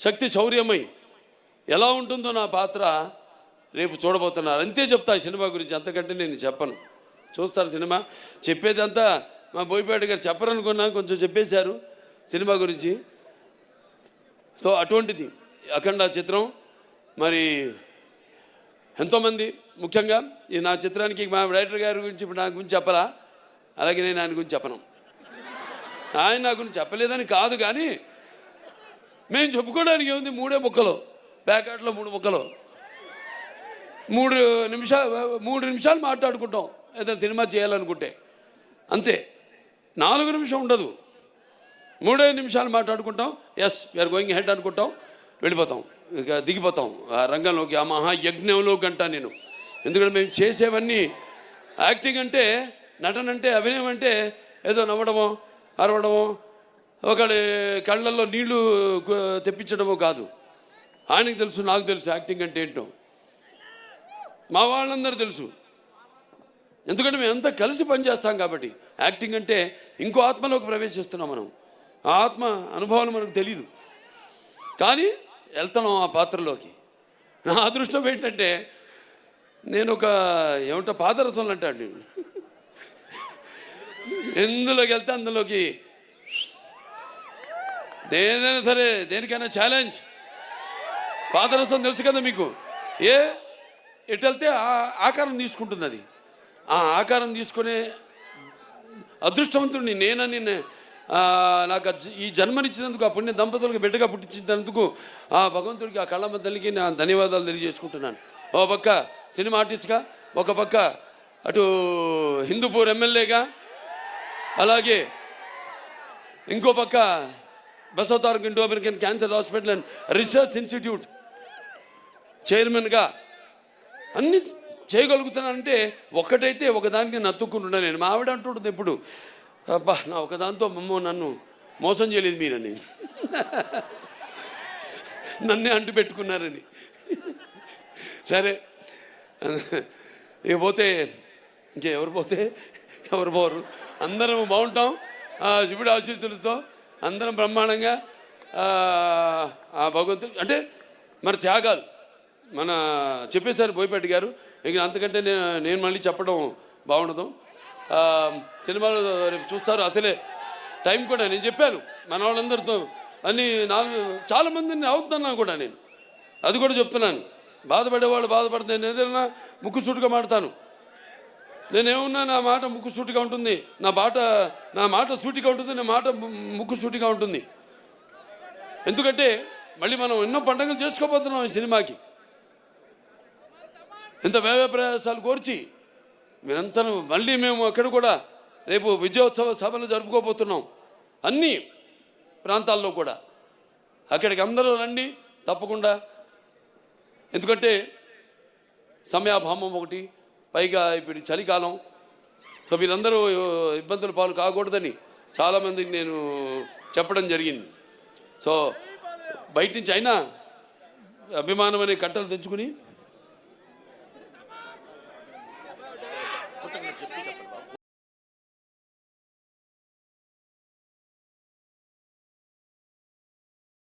శక్తి శౌర్యమై. ఎలా ఉంటుందో నా పాత్ర రేపు చూడబోతున్నారు. అంతే చెప్తా ఈ సినిమా గురించి. అంతకంటే నేను చెప్పను. చూస్తారు సినిమా. చెప్పేదంతా మా బోయిపేట గారు చెప్పరనుకున్నా కొంచెం చెప్పేశారు సినిమా గురించి. సో అటువంటిది. అఖండ చిత్రం. మరి ఎంతోమంది ముఖ్యంగా ఈ నా చిత్రానికి మా డైరెక్టర్ గారి గురించి ఇప్పుడు నా గురించి చెప్పరా అలాగే నేను ఆయన గురించి చెప్పను. ఆయన నా గురించి చెప్పలేదని కాదు కానీ మేము చెప్పుకోవడానికి ఏముంది? మూడే ముక్కలు. ప్యాకెట్లో మూడు ముక్కలు. మూడు నిమిషాలు మూడు నిమిషాలు మాట్లాడుకుంటాం. ఏదైనా సినిమా చేయాలనుకుంటే. అంతే. నాలుగు నిమిషం ఉండదు. మూడే నిమిషాలు మాట్లాడుకుంటాం. ఎస్ వీఆర్ గోయింగ్ హెడ్ అనుకుంటాం. వెళ్ళిపోతాం. ఇక దిగిపోతాం. ఆ రంగంలోకి ఆ మహాయజ్ఞంలోకి అంటా నేను. ఎందుకంటే మేము చేసేవన్నీ యాక్టింగ్ అంటే నటన అంటే అభినయం అంటే ఏదో నవ్వడమో అరవడమో ఒకడు కళ్ళల్లో నీళ్ళు తెప్పించడమో కాదు. ఆయనకు తెలుసు నాకు తెలుసు యాక్టింగ్ అంటే ఏంటో. మా వాళ్ళందరూ తెలుసు. ఎందుకంటే మేము అంతా కలిసి పనిచేస్తాం కాబట్టి. యాక్టింగ్ అంటే ఇంకో ఆత్మలోకి ప్రవేశిస్తున్నాం మనం. ఆ ఆత్మ అనుభవం మనకు తెలియదు కానీ వెళ్తున్నాం ఆ పాత్రలోకి. నా అదృష్టం ఏంటంటే నేను ఒక ఏమంటా పాదరసంలో అంటాడు. ఎందులోకి వెళ్తే అందులోకి ఏదైనా సరే దేనికైనా ఛాలెంజ్ పాదరసం తెలుసు కదా మీకు? ఏ? ఎటు వెళ్తే ఆ ఆకారం తీసుకుంటుంది అది. ఆ ఆకారం తీసుకునే అదృష్టవంతుడిని నేనని నిన్న నాకు ఈ జన్మనిచ్చినందుకు ఆ పుణ్య దంపతులకు బిడ్డగా పుట్టించినందుకు ఆ భగవంతుడికి ఆ కళ్ళమ్మ తల్లికి నా ధన్యవాదాలు తెలియజేసుకుంటున్నాను. ఓ పక్క సినిమా ఆర్టిస్ట్గా ఒక పక్క అటు హిందూపూర్ ఎమ్మెల్యేగా అలాగే ఇంకో పక్క Basavatarak Indo American cancer hospital and research institute చైర్మన్గా అన్ని చేయగలుగుతున్నానంటే ఒక్కటైతే ఒకదానికి నేను అతుక్కుంటున్నా నేను. మా ఆవిడ అంటుంటుంది ఎప్పుడు అబ్బా నా ఒకదాంతో మమ్మో నన్ను మోసం చేయలేదు మీరని. నన్నే అంటు పెట్టుకున్నారని. సరే ఇక పోతే ఇంకెవరు పోతే? ఎవరు పోరు? అందరం బాగుంటాం. ఆ శివుడి ఆశీస్సులతో అందరం బ్రహ్మాండంగా ఆ, భగవంతుడు అంటే మన త్యాగాలు. మన చెప్పేశారు బోయపాటి గారు ఇక అంతకంటే నేను నేను మళ్ళీ చెప్పడం బాగుండదు. సినిమాలు రేపు చూస్తారు అసలే టైం కూడా నేను చెప్పాను. మన వాళ్ళందరితో అన్ని నాలుగు చాలా మందిని అవుతున్నాను కూడా నేను. అది కూడా చెప్తున్నాను. బాధపడేవాళ్ళు బాధపడితే నేను ఏదైనా ముక్కు సూటుగా మాడతాను నేనేమన్నా నా మాట ముక్కు సూటిగా ఉంటుంది. నా మాట నా మాట సూటిగా ఉంటుంది నా మాట ముక్కు సూటిగా ఉంటుంది. ఎందుకంటే మళ్ళీ మనం ఎన్నో పండుగలు చేసుకోబోతున్నాం ఈ సినిమాకి. ఇంత వ్యయ ప్రయాసాలు కోర్చి మీరంతా మళ్ళీ మేము అక్కడ కూడా రేపు విజయోత్సవ సభలు జరుపుకోబోతున్నాం. అన్ని ప్రాంతాల్లో కూడా. అక్కడికి అందరూ రండి తప్పకుండా. ఎందుకంటే సమయాభామం ఒకటి పైగా ఇప్పుడు చలికాలం సో మీరందరూ ఇబ్బందుల పాలు కాకూడదని చాలామందికి నేను చెప్పడం జరిగింది. సో బయట నుంచి అయినా అభిమానం అనే కట్టలు తెచ్చుకుని